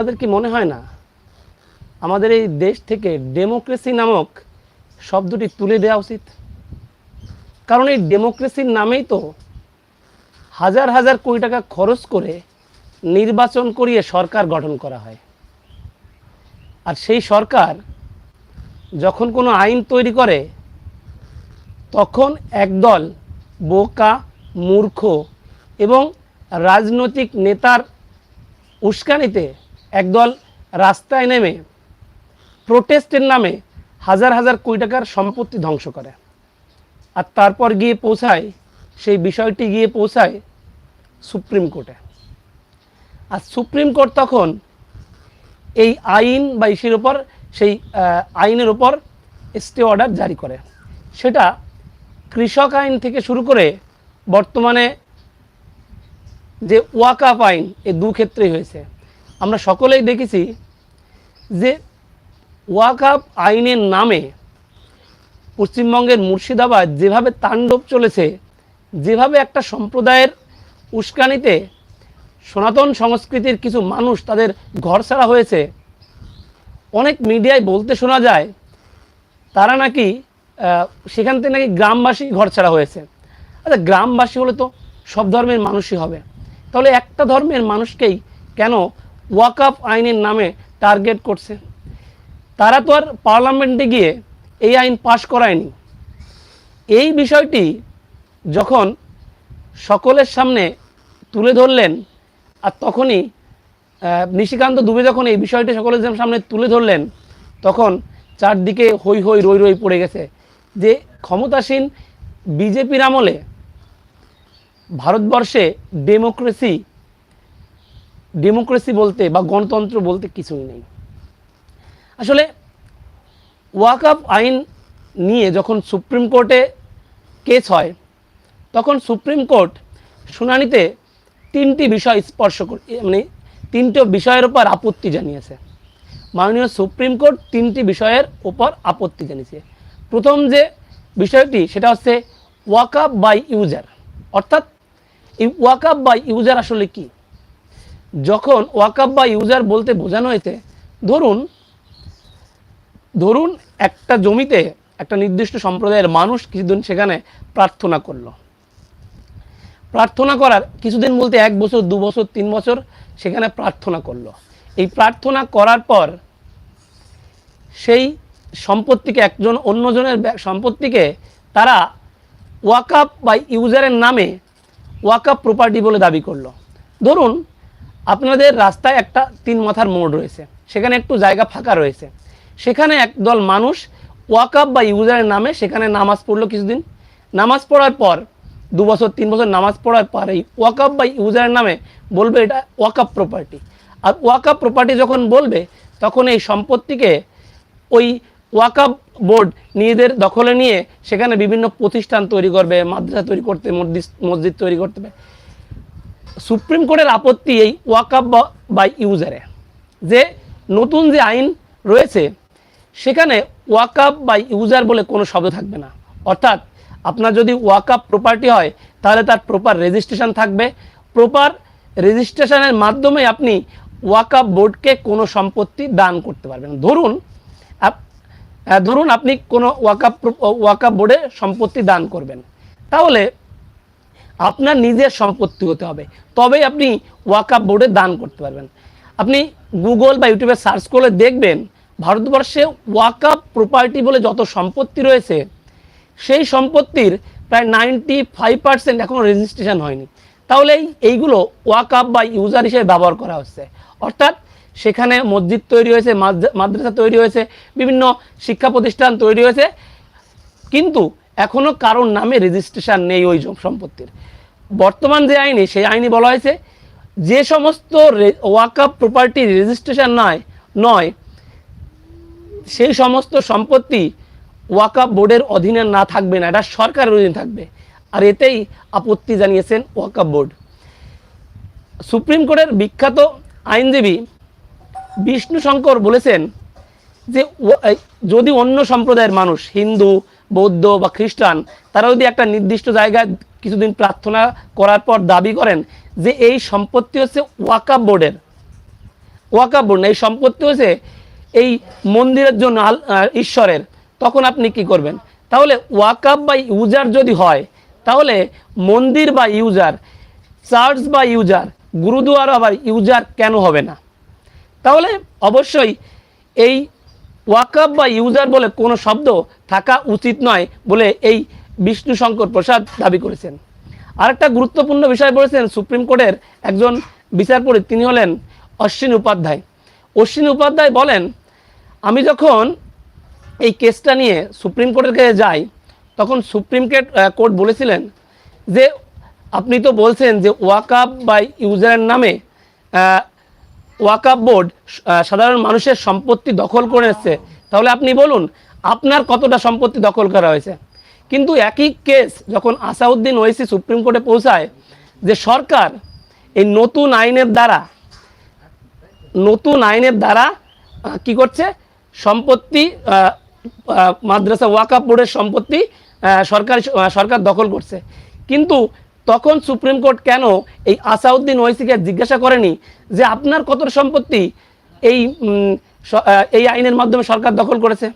আপনাদের কি মনে হয় না? আমাদের এই দেশ থেকে ডেমোক্রেসি নামক শব্দটি তুলে দেওয়া উচিত। কারণ এই ডেমোক্রেসির নামেই তো হাজার হাজার কোটি টাকা খরচ করে নির্বাচন করিয়ে সরকার গঠন করা হয়। আর সেই সরকার যখন কোনো আইন তৈরি করে, তখন একদল বোকা, মূর্খ এবং রাজনৈতিক নেতার উস্কানিতে একদল রাস্তায় নেমে প্রোটেস্টের নামে হাজার হাজার কোটি টাকার সম্পত্তি ধ্বংস করে। আর তারপর গিয়ে পৌঁছায়, সেই বিষয়টি গিয়ে পৌঁছায় সুপ্রিম কোর্টে। আর সুপ্রিম কোর্ট তখন এই আইন বা ইসের ওপর সেই আইনের উপর স্টে অর্ডার জারি করে। সেটা কৃষক আইন থেকে শুরু করে বর্তমানে যে ওয়াকাপ আইন এই দু ক্ষেত্রেই হয়েছে। আমরা সকলেই দেখেছি যে ওয়াকাফ আইনের নামে পশ্চিমবঙ্গের মুর্শিদাবাদ যেভাবে তাণ্ডব চলেছে, যেভাবে একটা সম্প্রদায়ের উস্কানিতে সনাতন সংস্কৃতির কিছু মানুষ তাদের ঘর ছাড়া হয়েছে, অনেক মিডিয়ায় বলতে শোনা যায় তারা নাকি সেখান থেকে নাকি গ্রামবাসী ঘর ছাড়া হয়েছে। আচ্ছা গ্রামবাসী হলে তো সব ধর্মের মানুষই হবে। তাহলে একটা ধর্মের মানুষকেই কেন ওয়াকআপ আইনের নামে টার্গেট করছে। তারা তো আর পার্লামেন্টে গিয়ে এই আইন পাশ করায়নি। এই বিষয়টি যখন সকলের সামনে তুলে ধরলেন, আর তখনই নিশিকান্ত দুবে যখন এই বিষয়টি সকলের সামনে তুলে ধরলেন, তখন চারদিকে হই হই রই রই পড়ে গেছে যে ক্ষমতাসীন বিজেপির আমলে ভারতবর্ষে ডেমোক্রেসি ডেমোক্রেসি বলতে বা গণতন্ত্র বলতে কিছুই নেই। আসলে ওয়াকআপ আইন নিয়ে যখন সুপ্রিম কোর্টে কেস হয়, তখন সুপ্রিম কোর্ট শুনানিতে তিনটি বিষয় স্পর্শ করে মানে তিনটে বিষয়ের উপর আপত্তি জানিয়েছে। মাননীয় সুপ্রিম কোর্ট তিনটি বিষয়ের উপর আপত্তি জানিয়েছে। প্রথম যে বিষয়টি, সেটা হচ্ছে ওয়াকআপ বাই ইউজার। অর্থাৎ এই ওয়াকআপ বাই ইউজার আসলে কি? যখন ওয়াকআপ বা ইউজার বলতে বোঝানো হয়েছে, ধরুন ধরুন একটা জমিতে একটা নির্দিষ্ট সম্প্রদায়ের মানুষ কিছুদিন সেখানে প্রার্থনা করল। প্রার্থনা করার কিছুদিন বলতে এক বছর, দু বছর, তিন বছর সেখানে প্রার্থনা করল। এই প্রার্থনা করার পর সেই সম্পত্তিকে একজন অন্যজনের সম্পত্তিকে তারা ওয়াকআপ বা ইউজারের নামে ওয়াকআপ প্রপার্টি বলে দাবি করল। ধরুন আপনাদের রাস্তায় একটা তিন মাথার মোড় রয়েছে। সেখানে একটু জায়গা ফাঁকা রয়েছে। সেখানে একদল মানুষ ওয়াকআপ বা ইউজারের নামে সেখানে নামাজ পড়ল কিছুদিন। নামাজ পড়ার পর, দু বছর, তিন বছর নামাজ পড়ার পর এই ওয়াকআপ বা ইউজারের নামে বলবে এটা ওয়াকআপ প্রপার্টি আর ওয়াকআপ প্রপার্টি যখন বলবে, তখন এই সম্পত্তিকে ওই ওয়াকআপ বোর্ড নিজেদের দখলে নিয়ে সেখানে বিভিন্ন প্রতিষ্ঠান তৈরি করবে, মাদ্রাসা তৈরি করতে, মসজিদ তৈরি করতে সুপ্রিম কোর্টের আপত্তি এই ওয়াকআপ বাই ইউজারে। যে নতুন যে আইন রয়েছে, সেখানে ওয়াকআপ বাই ইউজার বলে কোনো শব্দ থাকবে না। অর্থাৎ আপনার যদি ওয়াকআপ প্রপার্টি হয়, তাহলে তার প্রপার রেজিস্ট্রেশন থাকবে। প্রপার রেজিস্ট্রেশনের মাধ্যমে আপনি ওয়াকআপ বোর্ডকে কোনো সম্পত্তি দান করতে পারবেন। ধরুন ধরুন আপনি কোনো ওয়াকআপ ওয়াকআপ বোর্ডে সম্পত্তি দান করবেন। তাহলে আপনার নিজের সম্পত্তি হতে হবে। তবেই আপনি ওয়াকআপ বোর্ডে দান করতে পারবেন। আপনি গুগল বা ইউটিউবে সার্চ করলে দেখবেন, ভারতবর্ষে ওয়াকআপ প্রপার্টি বলে যত সম্পত্তি রয়েছে, সেই সম্পত্তির প্রায় নাইনটি ফাইভ পার্সেন্ট এখনও রেজিস্ট্রেশন হয়নি। তাহলে এই এইগুলো ওয়াকআপ বা ইউজার হিসেবে ব্যবহার করা হচ্ছে। অর্থাৎ সেখানে মসজিদ তৈরি হয়েছে মাদ্রাসা তৈরি হয়েছে, বিভিন্ন শিক্ষা প্রতিষ্ঠান তৈরি হয়েছে, কিন্তু এখনও কারোর নামে রেজিস্ট্রেশন নেই ওই সম্পত্তির। বর্তমান যে আইনে, সেই আইনে বলা হয়েছে, যে সমস্ত ওয়াকআপ প্রপার্টি রেজিস্ট্রেশন নয় নয়, সেই সমস্ত সম্পত্তি ওয়াকআপ বোর্ডের অধীনে না থাকবে না, এটা সরকারের অধীনে থাকবে। আর এতেই আপত্তি জানিয়েছেন ওয়াকআপ বোর্ড। সুপ্রিম কোর্টের বিখ্যাত আইনজীবী বিষ্ণু শঙ্কর বলেছেন যে যদি অন্য সম্প্রদায়ের মানুষ, হিন্দু বৌদ্ধ বা খ্রিস্টান, তারা যদি একটা নির্দিষ্ট জায়গায় কিছুদিন প্রার্থনা করার পর দাবি করেন যে এই সম্পত্তি হচ্ছে ওয়াকাপ বোর্ডের। ওয়াকাব বোর্ড এই সম্পত্তি হচ্ছে এই মন্দিরের জন্য ঈশ্বরের। তখন আপনি কি করবেন? তাহলে ওয়াকাব বা ইউজার যদি হয়, তাহলে মন্দির বা ইউজার, চার্চ বা ইউজার, গুরুদুয়ারা বা ইউজার কেন হবে না? তাহলে অবশ্যই এই ওয়াকাব বা ইউজার বলে কোনো শব্দ থাকা উচিত নয় বলে এই বিষ্ণু শঙ্কর প্রসাদ দাবি করেছেন। আরেকটা গুরুত্বপূর্ণ বিষয় বলেছেন সুপ্রিম কোর্টের একজন বিচারপতি, তিনি হলেন অশ্বিনী উপাধ্যায়। অশ্বিনী উপাধ্যায় বলেন, আমি যখন এই কেসটা নিয়ে সুপ্রিম কোর্টের কাছে যাই, তখন সুপ্রিম কোর্ট কোর্ট বলেছিলেন যে, আপনি তো বলছেন যে ওয়াকাব বা ইউজারের নামে আহ, ওয়াকাব বোর্ড সাধারণ মানুষের সম্পত্তি দখল করে এসছে তাহলে আপনি বলুন আপনার কতটা সম্পত্তি দখল করা হয়েছে? কিন্তু একই কেস যখন আসাউদ্দিন ওয়েসি সুপ্রিম কোর্টে পৌঁছায় যে সরকার এই নতুন আইনের দ্বারা নতুন আইনের দ্বারা কি করছে? সম্পত্তি মাদ্রাসা ওয়াকাপ বোর্ডের সম্পত্তি সরকার সরকার দখল করছে। কিন্তু তখন সুপ্রিম কোর্ট কেন এই আসাউদ্দিন ওয়েসিকে জিজ্ঞাসা করেনি যে আপনার কত সম্পত্তি এই এই আইনের মাধ্যমে সরকার দখল করেছে?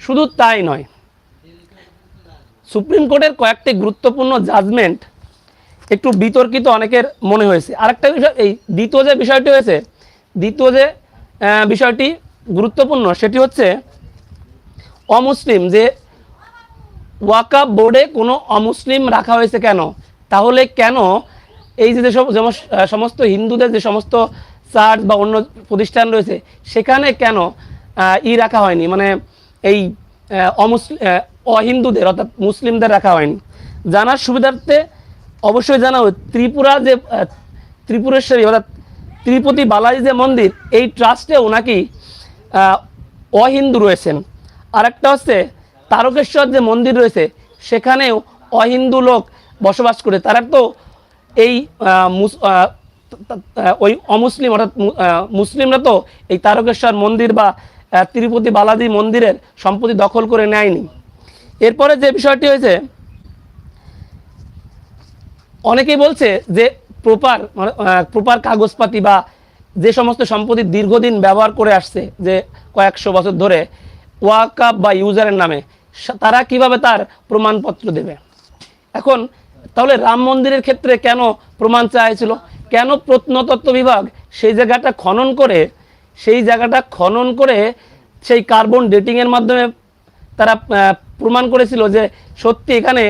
শুধু তাই নয়, সুপ্রিম কোর্টের কয়েকটি গুরুত্বপূর্ণ জাজমেন্ট একটু বিতর্কিত অনেকের মনে হয়েছে। আরেকটা বিষয়, এই দ্বিতীয় যে বিষয়টি হয়েছে, দ্বিতীয় যে বিষয়টি গুরুত্বপূর্ণ, সেটি হচ্ছে অমুসলিম যে ওয়াকাব বোর্ডে কোনো অমুসলিম রাখা হয়েছে কেন? তাহলে কেন এই যে সমস্ত হিন্দুদের যে সমস্ত চার্চ বা অন্য প্রতিষ্ঠান রয়েছে, সেখানে কেন ই রাখা হয়নি? মানে এই অমুসলিম অহিন্দুদের, অর্থাৎ মুসলিমদের রাখা হয়নি। জানার সুবিধার্থে অবশ্যই জানা ত্রিপুরা যে ত্রিপুরেশ্বরী, অর্থাৎ ত্রিপতি বালাজি যে মন্দির, এই ট্রাস্টেও নাকি অহিন্দু রয়েছেন। আর একটা হচ্ছে তারকেশ্বর যে মন্দির রয়েছে, সেখানেও অহিন্দু লোক বসবাস করে। তারা তো এই ওই অমুসলিম অর্থাৎ মুসলিমরা তো এই তারকেশ্বর মন্দির বা তিরুপতি বালাজি মন্দিরের সম্পত্তি দখল করে নেয়নি। এরপরে যে বিষয়টি হয়েছে, অনেকেই বলছে যে প্রপার মানে প্রপার কাগজপাতি বা যে সমস্ত সম্পত্তি দীর্ঘদিন ব্যবহার করে আসছে, যে কয়েকশো বছর ধরে ওয়াকাপ বা ইউজারের নামে তারা কীভাবে তার প্রমাণপত্র দেবে? এখন, তাহলে রাম মন্দিরের ক্ষেত্রে কেন প্রমাণ চাইছিল? কেন প্রত্নতত্ত্ব বিভাগ সেই জায়গাটা খনন করে, সেই জায়গাটা খনন করে সেই কার্বন ডেটিংয়ের মাধ্যমে তারা প্রমাণ করেছিল যে সত্যি এখানে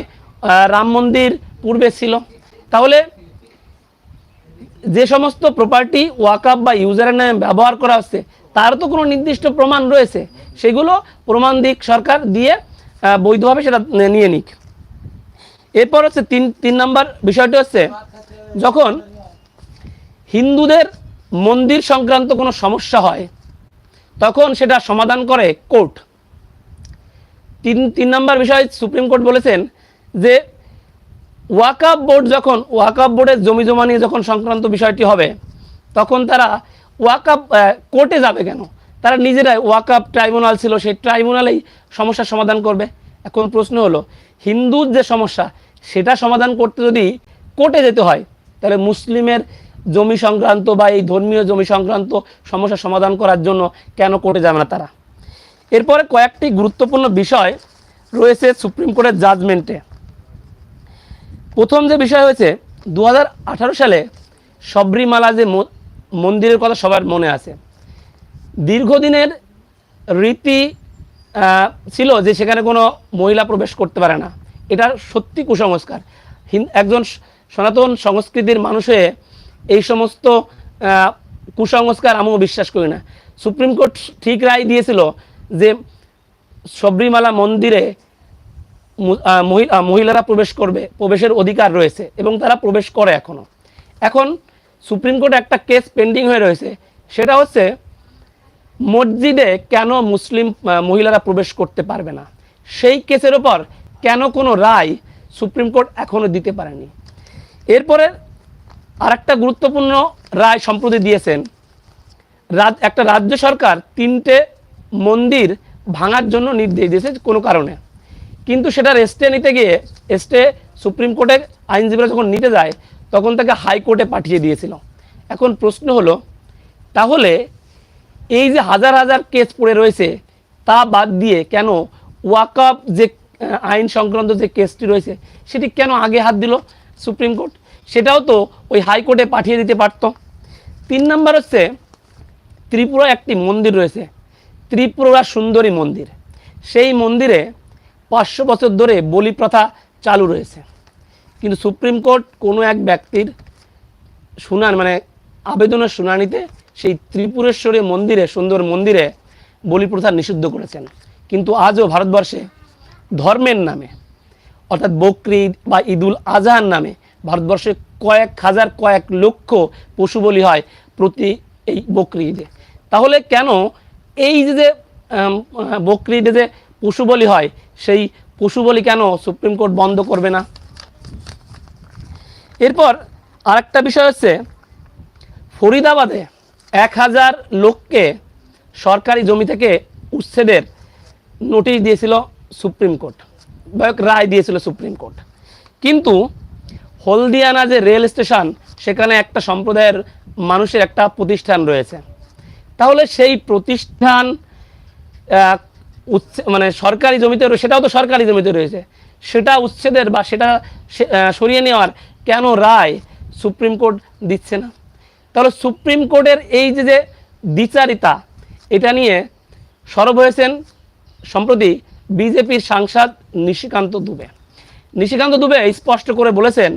রাম মন্দির পূর্বে ছিল? তাহলে যে সমস্ত প্রপার্টি ওয়াকআপ বা ইউজারের নামে ব্যবহার করা হচ্ছে, তার তো কোনো নির্দিষ্ট প্রমাণ রয়েছে। সেগুলো প্রমাণ দিক সরকার দিয়ে বৈধভাবে সেটা নিয়ে নিক। এরপর হচ্ছে তিন তিন নম্বর বিষয়টি হচ্ছে, যখন হিন্দুদের মন্দির সংক্রান্ত কোনো সমস্যা হয়, তখন সেটা সমাধান করে কোর্ট। তিন তিন নম্বর বিষয়, সুপ্রিম কোর্ট বলেছেন যে ওয়াকাব বোর্ড যখন ওয়াকাব বোর্ডের জমি জমা নিয়ে যখন সংক্রান্ত বিষয়টি হবে, তখন তারা ওয়াকাব কোর্টে যাবে কেন? তারা নিজেরাই ওয়াকাব ট্রাইব্যুনাল ছিল, সেই ট্রাইব্যুনালেই সমস্যার সমাধান করবে। এখন প্রশ্ন হলো, হিন্দুর যে সমস্যা, সেটা সমাধান করতে যদি কোর্টে যেতে হয়, তাহলে মুসলিমের জমি সংক্রান্ত বা এই ধর্মীয় জমি সংক্রান্ত সমস্যা সমাধান করার জন্য কেন কোর্টে যাবে না তারা? এরপরে কয়েকটি গুরুত্বপূর্ণ বিষয় রয়েছে সুপ্রিম কোর্টের জাজমেন্টে। প্রথম যে বিষয় হয়েছে দু হাজার আঠারো সালে সবরিমালা যে মন্দিরের কথা সবার মনে আছে। দীর্ঘদিনের রীতি ছিল যে সেখানে কোনো মহিলা প্রবেশ করতে পারে না। এটা সত্যি কুসংস্কার। একজন সনাতন সংস্কৃতির মানুষ এই সমস্ত কুসংস্কার আমিও বিশ্বাস করি না। সুপ্রিম কোর্ট ঠিক রায় দিয়েছিল যে সবরিমালা মন্দিরে মহিলারা প্রবেশ করবে, প্রবেশের অধিকার রয়েছে এবং তারা প্রবেশ করে এখনও এখন সুপ্রিম কোর্টে একটা কেস পেন্ডিং হয়ে রয়েছে। সেটা হচ্ছে মসজিদে কেন মুসলিম মহিলারা প্রবেশ করতে পারবে না? সেই কেসের ওপর কেন কোনো রায় সুপ্রিম কোর্ট এখনও দিতে পারেনি? এরপরে আরেকটা গুরুত্বপূর্ণ রায় সম্প্রতি দিয়েছেন। রাজ, একটা রাজ্য সরকার তিনটে মন্দির ভাঙার জন্য নির্দেশ দিয়েছে কোনো কারণে। কিন্তু সেটা রেস্টে নিতে গিয়ে স্টে সুপ্রিম কোর্টের আইনজীবীরা যখন নিতে যায়, তখন তাকে হাইকোর্টে পাঠিয়ে দিয়েছিল। এখন প্রশ্ন হলো, তাহলে এই যে হাজার হাজার কেস পড়ে রয়েছে, তা বাদ দিয়ে কেন ওয়াকআপ যে আইন সংক্রান্ত যে কেসটি রয়েছে, সেটি কেন আগে হাত দিল সুপ্রিম কোর্ট? সেটাও তো ওই হাইকোর্টে পাঠিয়ে দিতে পারতো। তিন নম্বর হচ্ছে, ত্রিপুরা একটি মন্দির রয়েছে, ত্রিপুরা সুন্দরী মন্দির। সেই মন্দিরে পাঁচশো বছর ধরে বলি প্রথা চালু রয়েছে। কিন্তু সুপ্রিম কোর্ট কোনো এক ব্যক্তির শুনান মানে আবেদনের শুনানিতে সেই ত্রিপুরেশ্বরী মন্দিরে, সুন্দর মন্দিরে বলি প্রথা নিষিদ্ধ করেছেন। কিন্তু আজও ভারতবর্ষে ধর্মের নামে, অর্থাৎ বকরিদ বা ঈদুল আজহার নামে ভারতবর্ষে কয়েক হাজার কয়েক লক্ষ পশু বলি হয় প্রতি এই বকরি ঈদে তাহলে কেন এই যে বকরি ঈদে যে পশু বলি হয়, সেই পশু বলি কেন সুপ্রিম কোর্ট বন্ধ করবে না? এরপর আরেকটা বিষয় হচ্ছে, ফরিদাবাদে এক হাজার লোককে সরকারি জমি থেকে উচ্ছেদের নোটিশ দিয়েছিল সুপ্রিম কোর্ট রায় দিয়েছিল সুপ্রিম কোর্ট। কিন্তু হলদিয়ানা যে রেল স্টেশন, সেখানে একটা সম্প্রদায়ের মানুষের একটা প্রতিষ্ঠান রয়েছে। তাহলে সেই প্রতিষ্ঠান মানে সরকারি জমিতে সেটাও তো সরকারি জমিতে রয়েছে। সেটা উচ্ছেদের বা সেটা সরিয়ে নেওয়ার কেন রায় সুপ্রিম কোর্ট দিচ্ছে না? তাহলে সুপ্রিম কোর্টের এই যে যে দ্বিচারিতা, এটা নিয়ে সরব হয়েছেন সম্প্রতি বিজেপির সাংসদ নিশিকান্ত দুবে। নিশিকান্ত দুবে স্পষ্ট করে বলেছেন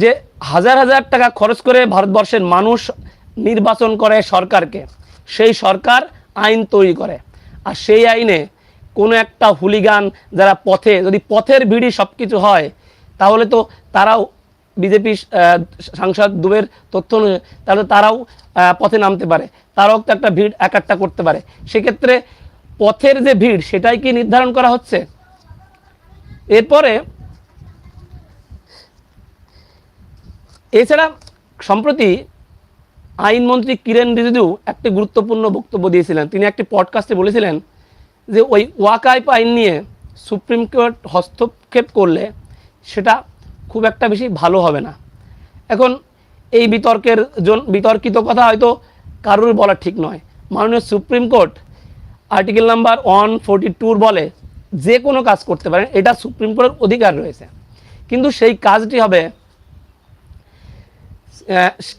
যে হাজার হাজার টাকা খরচ করে ভারতবর্ষের মানুষ নির্বাচন করে সরকারকে, সেই সরকার আইন তৈরি করে। আর সেই আইনে কোনো একটা হুলিগান যারা পথে, যদি পথের ভিড়ি সব কিছু হয়, তাহলে তো তারাও বিজেপি সাংসদ দুবের তথ্য অনুযায়ী তাহলে তারাও পথে নামতে পারে। তারাও তো একটা ভিড়, এক একটা করতে পারে। সেক্ষেত্রে পথের যে ভিড়, সেটাই কি নির্ধারণ করা হচ্ছে? এরপরে, এছাড়া সম্প্রতি আইনমন্ত্রী কিরেন রিজিজু একটি গুরুত্বপূর্ণ বক্তব্য দিয়েছিলেন। তিনি একটি পডকাস্টে বলেছিলেন যে ওই ওয়াকাইপ আইন নিয়ে সুপ্রিম কোর্ট হস্তক্ষেপ করলে সেটা খুব একটা বেশি ভালো হবে না। এখন এই বিতর্কের বিতর্কিত কথা হয়তো কারোর বলা ঠিক নয়। মাননীয় Supreme Court article number one forty টুর বলে যে কোনো কাজ করতে পারেন, এটা সুপ্রিম কোর্টের অধিকার রয়েছে। কিন্তু সেই কাজটি হবে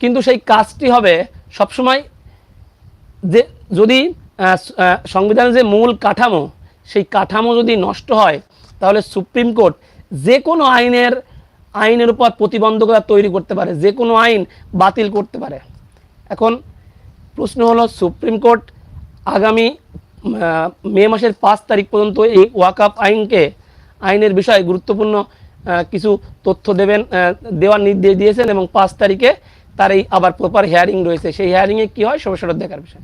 কিন্তু সেই কাজটি হবে সবসময় যে যদি সংবিধানের যে মূল কাঠামো, সেই কাঠামো যদি নষ্ট হয়, তাহলে সুপ্রিম কোর্ট যে কোনো আইনের আইনের উপর প্রতিবন্ধকতা তৈরি করতে পারে, যে কোনো আইন বাতিল করতে পারে। এখন প্রশ্ন হলো, সুপ্রিম কোর্ট আগামী মে মাসের পাঁচ তারিখ পর্যন্ত এই ওয়াকআপ আইনকে, আইনের বিষয়ে গুরুত্বপূর্ণ কিছু তথ্য দেবেন দেওয়ার নির্দেশ দিয়েছেন এবং পাঁচ তারিখে তার এই আবার প্রপার হেয়ারিং রয়েছে। সেই হিয়ারিংয়ে কী হয়? সবার দেখার বিষয়।